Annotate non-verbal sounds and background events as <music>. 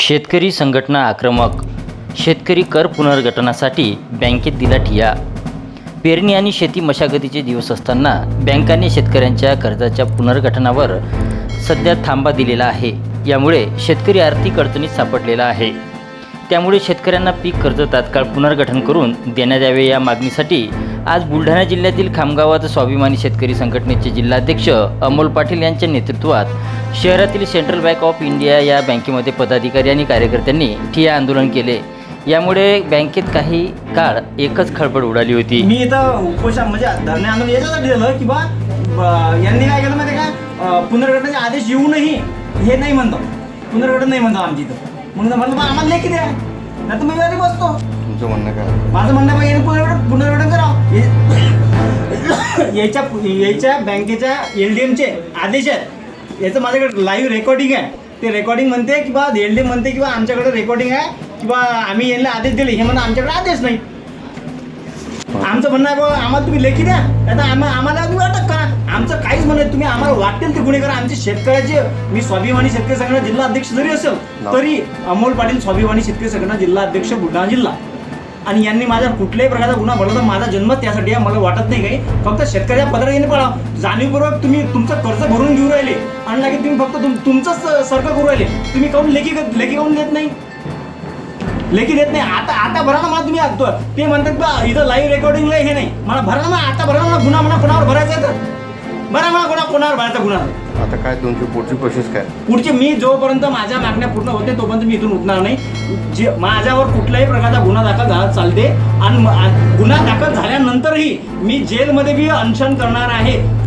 शेतकरी संघटना आक्रमक. शेतकरी कर पुनर्गठनासाठी बँकेत दिला ठिया. पेरणी आणि शेती मशागतीचे दिवस असताना बँकांनी शेतकऱ्यांच्या कर्जाच्या पुनर्गठनावर सध्या थांबा दिलेला आहे. यामुळे शेतकरी आर्थिक अडचणीत सापडलेला आहे. त्यामुळे शेतकऱ्यांना पीक कर्ज तात्काळ पुनर्गठन करून देण्यात यावे या मागणीसाठी आज बुलढाणा जिल्ह्यातील खामगावात स्वाभिमानी शेतकरी संघटनेचे जिल्हाध्यक्ष अमोल पाटील यांच्या नेतृत्वात शहरातील सेंट्रल बँक ऑफ इंडिया या बँकेमध्ये पदाधिकारी आणि कार्यकर्त्यांनी ठिय्या आंदोलन केले. यामुळे बँकेत काही काळ एकच खळबळ उडाली होती. मी इथं उपोषण म्हणजे धरणे आंदोलन याच्यासाठी दिलं की बा यांनी काय केलं माहिती काय पुनर्गठनाचे आदेश येऊनही हे नाही म्हणतो. पुनर्गठन नाही म्हणतो आमच्या इथं. म्हणून म्हणलं आम्हाला लेखी द्या. नाही तर मी घरी बसतो. तुमचं म्हणणं काय? माझं म्हणणं पाहिजे पुनर्गठन पुनर्गठन <laughs> याच्या याच्या बँकेच्या एल डी एमचे आदेश आहेत. याचं माझ्याकडे लाईव्ह रेकॉर्डिंग आहे. ते रेकॉर्डिंग म्हणते की बा एल डी एम म्हणते की बा आमच्याकडे रेकॉर्डिंग आहे किंवा आम्ही यांना आदेश दिले हे म्हणून आमच्याकडे आदेश नाही. आमचं म्हणणं आहे बाबा आम्हाला तुम्ही लेखी द्या आता आम्हाला आम्हाला तुम्ही अटक करा. आमचं काहीच म्हणणं नाही. तुम्ही आम्हाला वाटेल ते गुन्हे करा. आमचे शेतकऱ्याचे मी स्वाभिमानी शेतकरी संघटना जिल्हा अध्यक्ष जरी असेल? तरी अमोल पाटील स्वाभिमानी शेतकरी संघटना जिल्हा अध्यक्ष बुलढाणा जिल्हा. आणि यांनी माझ्या कुठल्याही प्रकारचा गुन्हा भरला तर माझा जन्म त्यासाठी आहे मला वाटत नाही काही. फक्त शेतकऱ्या पदर येणे पडा. जाणीवपूर्वक तुम्ही तुमचं कर्ज भरून घेऊन राहिले. आणि लागेल तुम्ही फक्त तुम तुमचंच सरकार करू राहिले. तुम्ही काऊन लेखी लेखी काऊन देत नाही? लेखी देत नाही. आता आता भरा ना मला तुम्ही. ते म्हणतात बा इथं लाईव्ह रेकॉर्डिंगला हे नाही. मला भरा ना आता भरा ना मला गुन्हा म्हणा कुणावर भरायचा आहे तर? बरा मला कोणा कोणावर भरायचा गुन्हा. आता काय तुमची पुढची प्रोसेस काय? पुढचे मी जोपर्यंत माझ्या मागण्या पूर्ण होते तोपर्यंत मी इथून उठणार नाही. जे माझ्यावर कुठल्याही प्रकारचा गुन्हा दाखल झाला चालते. आणि म- आ- गुन्हा दाखल झाल्यानंतरही मी जेलमध्ये बी अनशन करणार आहे.